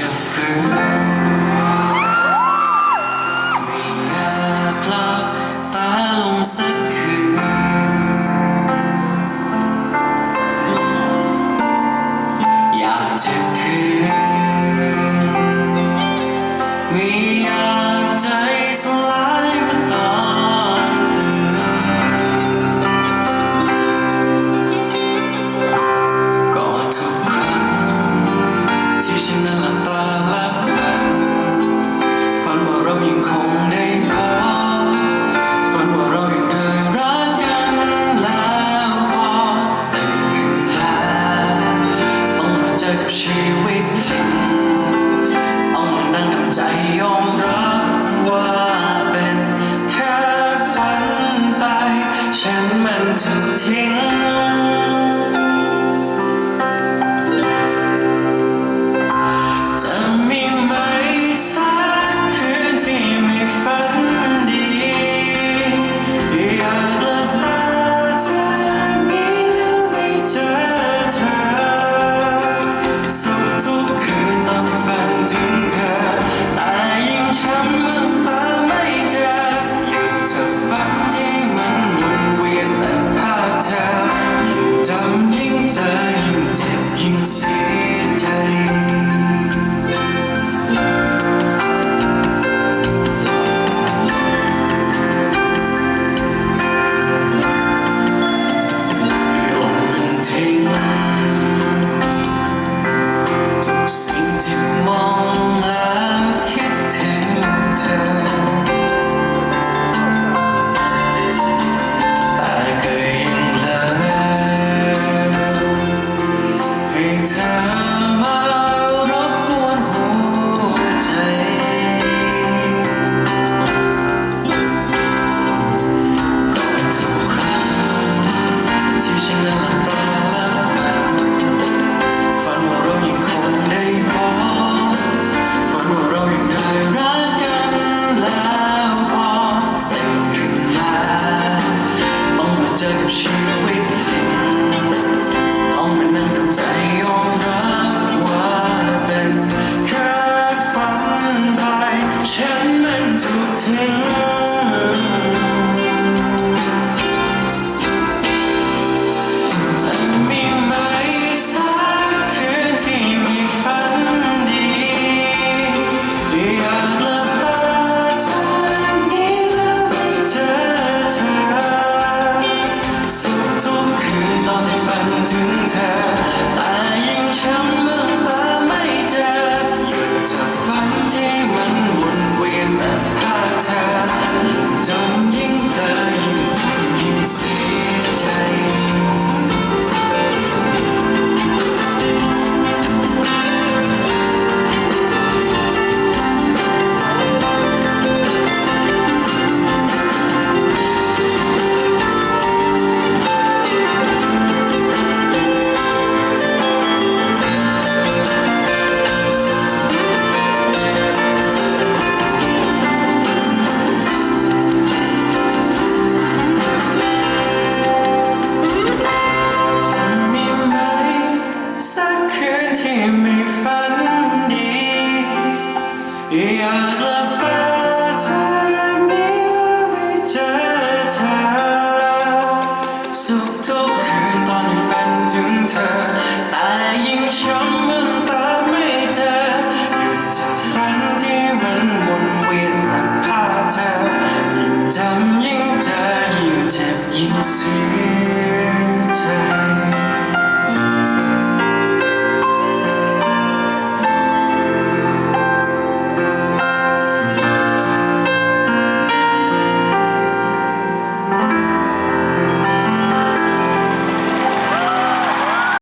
just 情。to อยากลับมาเธอนี้แล้วไม่เจอเธอ สุขทุกคืนตอนที่ฝันถึงเธอ